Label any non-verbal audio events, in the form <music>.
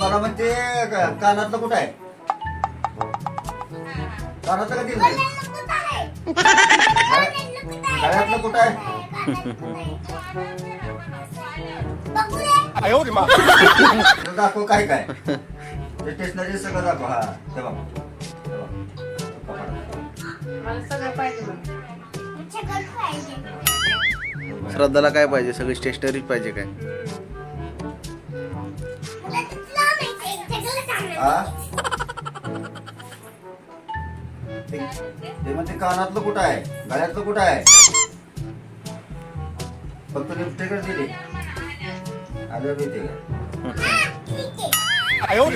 मला म्हणते का- कानातलं कुठं आहे कानातलं का दिलं गळ्यातलं कुठं आहे तुला <laughs> दाखव काय काय. ते स्टेशनरी सगळं दाखव. हा ते बघ. ते बघ. मला सगळं पाहिजे मला श्रद्धाला काय पाहिजे? सगळी स्टेशनरीच पाहिजे काय? हा ते ते म्हणते कानातलं कुठं आहे? गळ्यातलं कुठं आहे? फक्त लिपस्टिकच दिली. I everything. I dear. I owe